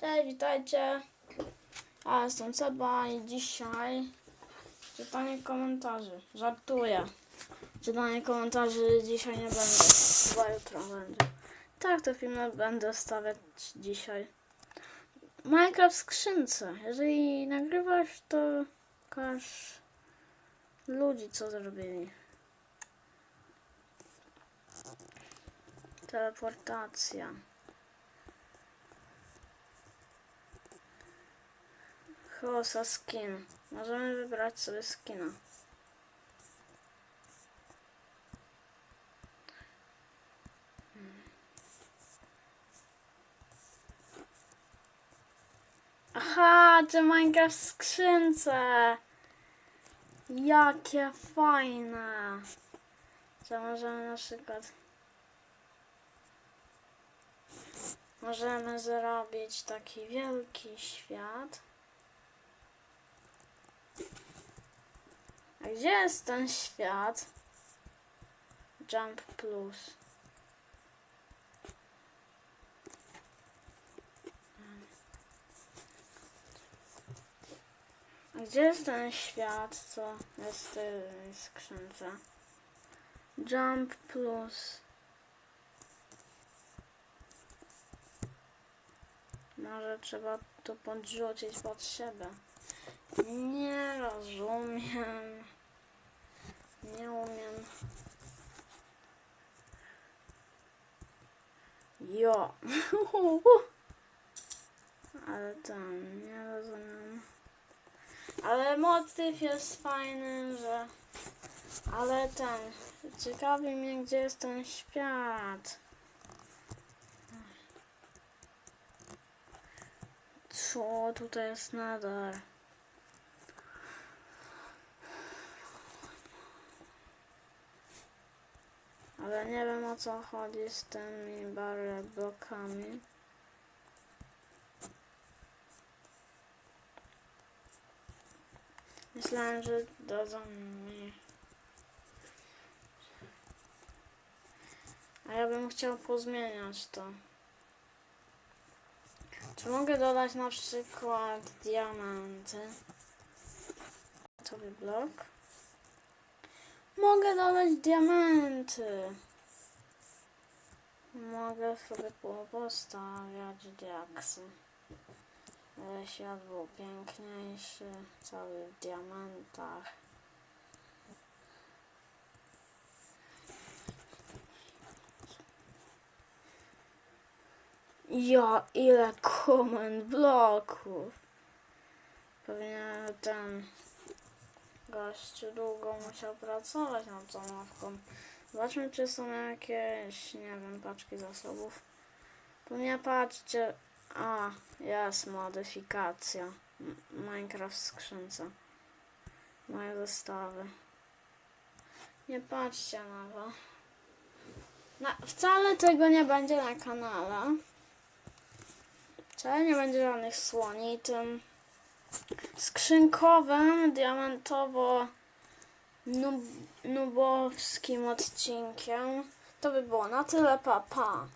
Cześć, witajcie. Ja jestem Seba i dzisiaj czytanie komentarzy. Żartuję. Czytanie komentarzy dzisiaj nie będzie. Chyba jutro będzie. Tak, te filmy będę stawiać dzisiaj. Minecraft skrzynce. Jeżeli nagrywasz, to każ ludzi, co zrobili. Teleportacja. Hosa skin. Możemy wybrać sobie skina. Aha, czy Minecraft w skrzynce. Jakie fajne. Że możemy na przykład możemy zrobić taki wielki świat. Gdzie jest ten świat? Jump Plus. Gdzie jest ten świat, co jest w tej skrzynce? Jump Plus. Może trzeba to podrzucić pod siebie. Nie rozumiem. Nie umiem. Jo. Ale tam nie rozumiem. Ale motyw jest fajny, że. Ale ten. Ciekawi mnie, gdzie jest ten świat. Co tutaj jest nadal? Ale nie wiem o co chodzi z tymi barre blokami. Myślałem, że dadzą mi. A ja bym chciał pozmieniać to. Czy mogę dodać na przykład diamenty? Gotowy blok. Mogę dodać diamenty. Mogę sobie po- postawiać diaksy. Ale świat był piękniejszy, cały w diamentach. Ja, ile komend bloków. Pewnie ten gościu długo musiał pracować nad tą mapką. Zobaczmy, czy są jakieś, nie wiem, paczki zasobów. Tu nie patrzcie. A, jest modyfikacja. Minecraft skrzynce. Moje zestawy. Nie patrzcie na to. Na, wcale tego nie będzie na kanale. Wcale nie będzie żadnych słoni. Tym skrzynkowym, diamentowo nub, nubowskim odcinkiem. To by było na tyle, pa, pa.